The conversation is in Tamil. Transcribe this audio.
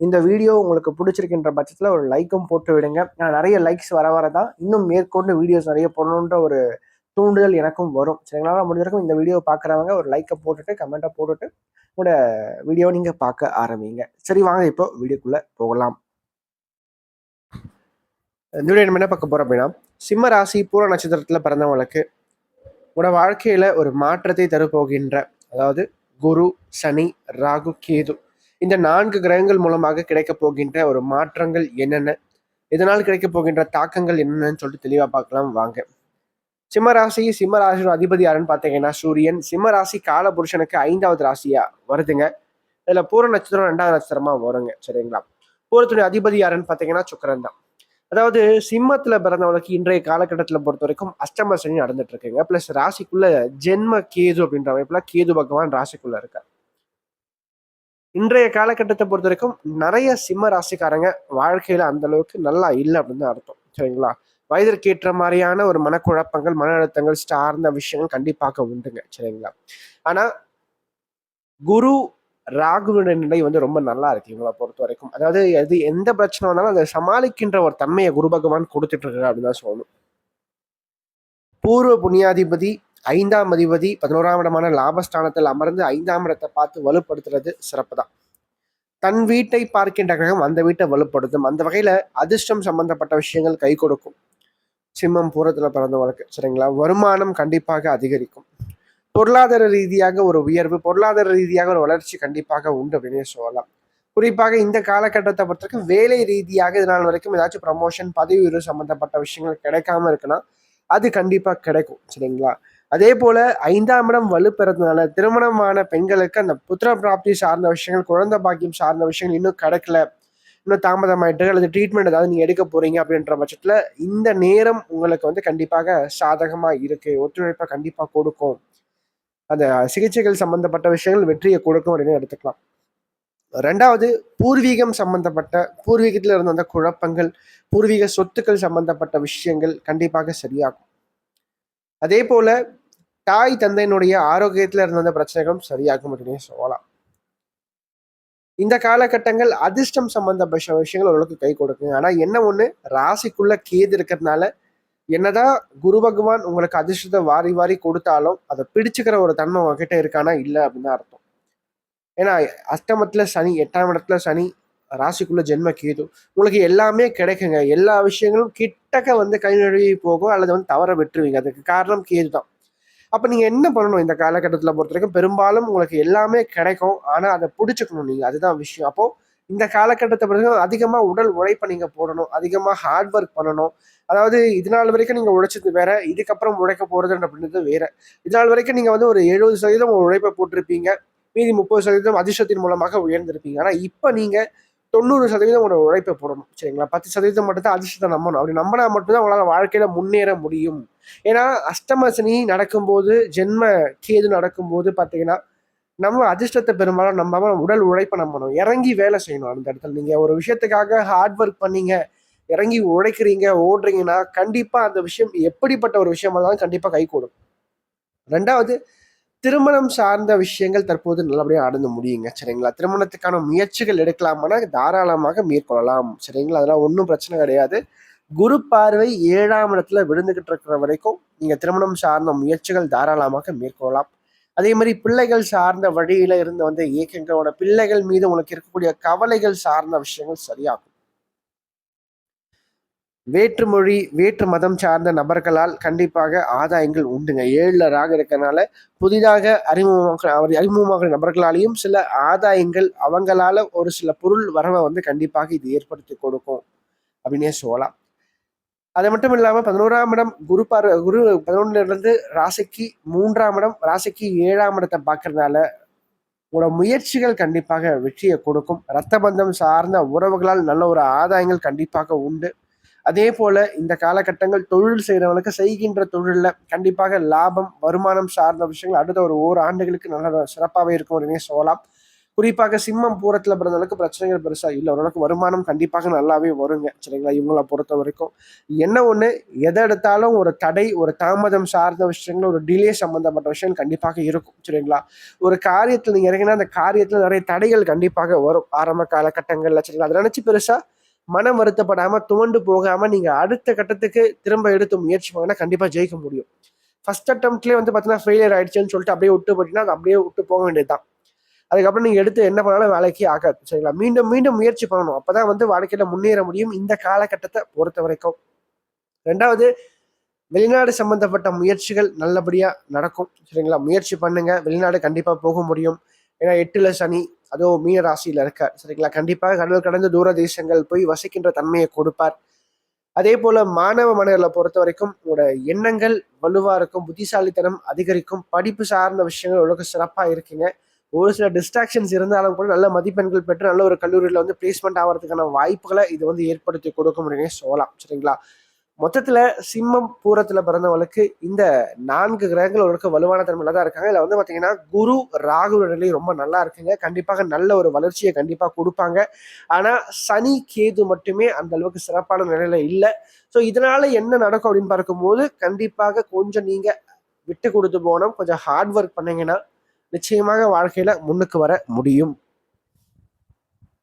இந்த வீடியோ உங்களுக்கு பிடிச்சிருக்கின்ற பட்சத்தில் ஒரு லைக்கும் போட்டு விடுங்க. நான் நிறைய லைக்ஸ் வர வர தான் இன்னும் மேற்கொண்டு வீடியோஸ் நிறைய போடணுன்ற ஒரு தூண்டுதல் எனக்கும் வரும். சரிங்களா? முடிஞ்சிருக்கும் இந்த வீடியோ பார்க்குறவங்க ஒரு லைக்கை போட்டுட்டு கமெண்ட்டை போட்டுட்டு உங்களோட வீடியோ நீங்கள் பார்க்க ஆரம்பிங்க. சரி வாங்க இப்போ வீடியோக்குள்ளே போகலாம். இந்த வீடியோ நம்ம என்ன பார்க்க போகிறோம் அப்படின்னா சிம்ம ராசி பூர நட்சத்திரத்தில் பிறந்தவங்களுக்கு உங்களோட வாழ்க்கையில் ஒரு மாற்றத்தை தரப்போகின்ற அதாவது குரு சனி ராகு கேது இந்த நான்கு கிரகங்கள் மூலமாக கிடைக்கப் போகின்ற ஒரு மாற்றங்கள் என்னென்ன? இதனால் கிடைக்கப் போகின்ற தாக்கங்கள் என்னென்னு சொல்லிட்டு தெளிவாக பார்க்கலாம் வாங்க. சிம்மராசி ராசி சிம்ம ராசியோட அதிபதி யாருன்னு பார்த்தீங்கன்னா சூரியன். சிம்ம ராசி ஐந்தாவது ராசியா வருதுங்க. இதுல பூர நட்சத்திரம் ரெண்டாவது நட்சத்திரமா வருங்க சரிங்களா? பூரத்துடைய அதிபதி யாருன்னு பார்த்தீங்கன்னா சுக்கரன் தான். அதாவது சிம்மத்துல பிறந்தவங்களுக்கு இன்றைய காலகட்டத்தில் பொறுத்த வரைக்கும் அஷ்டம சனி நடந்துட்டு இருக்குங்க. பிளஸ் ராசிக்குள்ள ஜென்ம கேது அப்படின்ற அமைப்புல கேது பகவான் ராசிக்குள்ள இருக்கார். இன்றைய காலகட்டத்தை பொறுத்த வரைக்கும் நிறைய சிம்ம ராசிக்காரங்க வாழ்க்கையில அந்த அளவுக்கு நல்லா இல்லை அப்படின்னு தான் அர்த்தம். சரிங்களா? வயதிற்கு ஏற்ற மாதிரியான ஒரு மனக்குழப்பங்கள் மன அழுத்தங்கள் சார்ந்த விஷயங்கள் கண்டிப்பாக உண்டுங்க. சரிங்களா? ஆனா குரு ராகுவின நிலை வந்து ரொம்ப நல்லா இருக்கு இவங்களை பொறுத்த வரைக்கும் அதாவது எது எந்த பிரச்சனை வந்தாலும் அதை சமாளிக்கின்ற ஒரு தன்மையை குரு பகவான் கொடுத்துட்டு இருக்காரு அப்படின்னு தான் சொல்லணும். பூர்வ புண்ணியாதிபதி ஐந்தாம் அதிபதி பதினோராம் இடமான லாபஸ்தானத்தில் அமர்ந்து ஐந்தாம் இடத்தை பார்த்து வலுப்படுத்துறது சிறப்பு தான் தன் வீட்டை பார்க்கின்ற கிரகம் அந்த வீட்டை வலுப்படுத்தும். அந்த வகையில அதிர்ஷ்டம் சம்பந்தப்பட்ட விஷயங்கள் கை கொடுக்கும். சிம்மம் பூரத்துல பிறந்தவங்களுக்கு சரிங்களா? வருமானம் கண்டிப்பாக அதிகரிக்கும். பொருளாதார ரீதியாக ஒரு உயர்வு பொருளாதார ரீதியாக ஒரு வளர்ச்சி கண்டிப்பாக உண்டு அப்படின்னு சொல்லலாம். குறிப்பாக இந்த காலகட்டத்தை பொறுத்தவரைக்கும் வேலை ரீதியாக இது நாள் வரைக்கும் ஏதாச்சும் ப்ரமோஷன் பதவி உயர்வு சம்பந்தப்பட்ட விஷயங்கள் கிடைக்காம இருக்குன்னா அது கண்டிப்பாக கிடைக்கும் சரிங்களா? அதே போல ஐந்தாம் இடம் வலுப்பெறதுனால திருமணமான பெண்களுக்கு அந்த புத்திர பிராப்தி சார்ந்த விஷயங்கள் குழந்தை பாக்கியம் சார்ந்த விஷயங்கள் இன்னும் கிடைக்கல. இன்னும் தாமதமாயிட்டு அல்லது ட்ரீட்மெண்ட் ஏதாவது நீங்க எடுக்க போறீங்க அப்படின்ற பட்சத்துல இந்த நேரம் உங்களுக்கு வந்து கண்டிப்பாக சாதகமா இருக்கு. ஒத்துழைப்பை கண்டிப்பா கொடுக்கும். அந்த சிகிச்சைகள் சம்பந்தப்பட்ட விஷயங்கள் வெற்றியை கொடுக்கும் அப்படின்னு எடுத்துக்கலாம். ரெண்டாவது பூர்வீகம் சம்பந்தப்பட்ட பூர்வீகத்தில் இருந்த அந்த குழப்பங்கள் பூர்வீக சொத்துக்கள் சம்பந்தப்பட்ட விஷயங்கள் கண்டிப்பாக சரியாகும். அதே போல தாய் தந்தையினுடைய ஆரோக்கியத்துல இருந்த பிரச்சனைகளும் சரியாகும் அப்படின்னு சொல்லலாம். இந்த காலகட்டங்கள் அதிர்ஷ்டம் சம்பந்தப்பட்ட விஷயங்கள் ஓரளவுக்கு கை கொடுக்குங்க. ஆனால் என்ன ஒன்று ராசிக்குள்ள கேது இருக்கிறதுனால என்னதான் குரு பகவான் உங்களுக்கு அதிர்ஷ்டத்தை வாரி வாரி கொடுத்தாலும் அதை பிடிச்சுக்கிற ஒரு தன்மை உங்ககிட்ட இருக்கானா? இல்லை அப்படின்னு அர்த்தம். ஏன்னா அஷ்டமத்துல சனி எட்டாம் இடத்துல சனி ராசிக்குள்ள ஜென்ம கேது. உங்களுக்கு எல்லாமே கிடைக்குங்க. எல்லா விஷயங்களும் கிட்டக்க வந்து கை நழுவி போகும். அல்லது வந்து தவற விட்டுருவீங்க. அதுக்கு காரணம் கேது தான் அப்போ நீங்கள் என்ன பண்ணணும் இந்த காலகட்டத்தில் பொறுத்த வரைக்கும் பெரும்பாலும் உங்களுக்கு எல்லாமே கிடைக்கும். ஆனால் அதை பிடிச்சிக்கணும் நீங்கள் அதுதான் விஷயம். அப்போது இந்த காலகட்டத்தை பொறுத்த அதிகமாக உடல் உழைப்பை நீங்கள் போடணும். அதிகமாக ஹார்ட் ஒர்க் பண்ணணும். அதாவது இது நாள் வரைக்கும் நீங்கள் உழைச்சது வேற. இதுக்கப்புறம் உழைக்க போகிறது அப்படின்றது வேற. இது நாள் வரைக்கும் நீங்கள் வந்து ஒரு எழுபது சதவீதம் உழைப்பை போட்டிருப்பீங்க. மீதி முப்பது சதவீதம் அதிர்ஷ்டத்தின் மூலமாக உயர்ந்திருப்பீங்க. ஆனால் இப்போ நீங்கள் தொண்ணூறு சதவீதம் உங்களோட உழைப்பை போடணும் சரிங்களா? பத்து சதவீதம் மட்டும் தான் அதிர்ஷ்டத்தை நம்பணும். அப்படி நம்பினா மட்டும்தான் உங்களால் வாழ்க்கையில முன்னேற முடியும். ஏன்னா அஷ்டமசனி நடக்கும்போது ஜென்ம கேது நடக்கும்போது பார்த்தீங்கன்னா நம்ம அதிர்ஷ்டத்தை பெரும்பாலும் நம்ம உடல் உழைப்பை நம்பணும். இறங்கி வேலை செய்யணும் அந்த இடத்துல. நீங்க ஒரு விஷயத்துக்காக ஹார்ட் ஒர்க் பண்ணீங்க இறங்கி உழைக்கிறீங்க ஓடுறீங்கன்னா கண்டிப்பா அந்த விஷயம் எப்படிப்பட்ட ஒரு விஷயமா இருந்தாலும் கண்டிப்பா கை கூடும் ரெண்டாவது திருமணம் சார்ந்த விஷயங்கள் தற்போது நல்லபடியாக நடந்து முடியுங்க சரிங்களா? திருமணத்துக்கான முயற்சிகள் எடுக்கலாமான்னா தாராளமாக மேற்கொள்ளலாம் சரிங்களா? அதெல்லாம் ஒன்றும் பிரச்சனை கிடையாது. குரு பார்வை ஏழாம் இடத்துல விழுந்துகிட்டு இருக்கிற வரைக்கும் நீங்கள் திருமணம் சார்ந்த முயற்சிகள் தாராளமாக மேற்கொள்ளலாம். அதே மாதிரி பிள்ளைகள் சார்ந்த வழியில இருந்து வந்த இயக்கங்களோட பிள்ளைகள் மீது உங்களுக்கு இருக்கக்கூடிய கவலைகள் சார்ந்த விஷயங்கள் சரியாகும். வேற்றுமொழி வேற்று மதம் சார்ந்த நபர்களால் கண்டிப்பாக ஆதாயங்கள் உண்டுங்க. ஏழில் ராக இருக்கிறனால புதிதாக அறிமுகமாக அவர் அறிமுகமாகிற நபர்களாலையும் சில ஆதாயங்கள் அவங்களால ஒரு சில பொருள் வரவை வந்து கண்டிப்பாக இது ஏற்படுத்தி கொடுக்கும் அப்படின்னே சொல்லலாம். அது மட்டும் இல்லாமல் பதினோராம் இடம் குரு பார் குரு பதினொன்னுலேருந்து ராசிக்கு மூன்றாம் இடம் ராசிக்கு ஏழாம் இடத்தை பார்க்கறதுனால உங்களோட முயற்சிகள் கண்டிப்பாக வெற்றியை கொடுக்கும். ரத்த பந்தம் சார்ந்த உறவுகளால் நல்ல ஒரு ஆதாயங்கள் கண்டிப்பாக உண்டு. அதே போல இந்த காலகட்டங்கள் தொழில் செய்கிறவங்களுக்கு செய்கின்ற தொழிலில் கண்டிப்பாக லாபம் வருமானம் சார்ந்த விஷயங்கள் அடுத்த ஒரு ஓர் ஆண்டுகளுக்கு நல்ல சிறப்பாகவே இருக்கும் அப்படின்னே சொல்லலாம். குறிப்பாக சிம்மம் பூரத்தில் பிறந்தவங்களுக்கு பிரச்சனைகள் பெருசாக இல்லை. ஓரளவுக்கு வருமானம் கண்டிப்பாக நல்லாவே வருங்க. சரிங்களா? இவங்கள பொறுத்த வரைக்கும். என்ன ஒன்று எதை எடுத்தாலும் ஒரு தடை ஒரு தாமதம் சார்ந்த விஷயங்கள் ஒரு டிலே சம்மந்தப்பட்ட விஷயங்கள் கண்டிப்பாக இருக்கும். சரிங்களா? ஒரு காரியத்தில் நீங்கள் இறங்கினா அந்த காரியத்தில் நிறைய தடைகள் கண்டிப்பாக வரும். ஆரம்ப காலகட்டங்களில். சரிங்களா? அதை நினச்சி பெருசாக மனம் வருத்தப்படாம துவண்டு போகாம நீங்க அடுத்த கட்டத்துக்கு திரும்ப எடுத்து முயற்சி பண்ணா கண்டிப்பா ஜெயிக்க முடியும். ஃபர்ஸ்ட் அட்டம்ப்ட்லேயே வந்து பார்த்தீங்கன்னா ஃபெயிலியர் ஆயிடுச்சுன்னு சொல்லிட்டு அப்படியே விட்டு போட்டீங்கன்னா அது அப்படியே விட்டு போக வேண்டியதுதான். அதுக்கப்புறம் நீங்கள் எடுத்து என்ன பண்ணாலும் வேலைக்கு ஆகாது. சரிங்களா? மீண்டும் மீண்டும் முயற்சி பண்ணணும். அப்போதான் வந்து வாழ்க்கையில் முன்னேற முடியும் இந்த காலகட்டத்தை பொறுத்த வரைக்கும். ரெண்டாவது வெளிநாடு சம்பந்தப்பட்ட முயற்சிகள் நல்லபடியாக நடக்கும். சரிங்களா? முயற்சி பண்ணுங்க. வெளிநாடு கண்டிப்பாக போக முடியும். ஏன்னா எட்டுல சனி அதுவும் மீன ராசியில் இருக்கார் சரிங்களா? கண்டிப்பாக கடல் கடந்த தூர தேசங்கள் போய் வசிக்கின்ற தன்மையை கொடுப்பார். அதே போல மாணவ மனிதர்களை பொறுத்த வரைக்கும் உங்களோட எண்ணங்கள் வலுவா இருக்கும் புத்திசாலித்தனம் அதிகரிக்கும் படிப்பு சார்ந்த விஷயங்கள் உலக சிறப்பாக இருக்குங்க. ஒரு சில டிஸ்ட்ராக்ஷன்ஸ் இருந்தாலும் கூட நல்ல மதிப்பெண்கள் பெற்று நல்ல ஒரு கல்லூரியில் வந்து பிளேஸ்மெண்ட் ஆகிறதுக்கான வாய்ப்புகளை இது வந்து ஏற்படுத்தி கொடுக்க முடியும் சொல்லலாம். சரிங்களா? மொத்தத்தில் சிம்மம் பூரத்தில் பிறந்தவங்களுக்கு இந்த நான்கு கிரகங்கள் ஒரு வலுவான தன்மையில தான் இருக்காங்க. இதில் வந்து பார்த்தீங்கன்னா குரு ராகு நிலை ரொம்ப நல்லா இருக்குங்க. கண்டிப்பாக நல்ல ஒரு வளர்ச்சியை கண்டிப்பாக கொடுப்பாங்க. ஆனால் சனி கேது மட்டுமே அந்த அளவுக்கு சிறப்பான நிலையில இல்லை. ஸோ இதனால என்ன நடக்கும் அப்படின்னு பார்க்கும்போது கண்டிப்பாக கொஞ்சம் நீங்கள் விட்டு கொடுத்து போனோம் கொஞ்சம் ஹார்ட் ஒர்க் பண்ணீங்கன்னா நிச்சயமாக வாழ்க்கையில முன்னுக்கு வர முடியும்.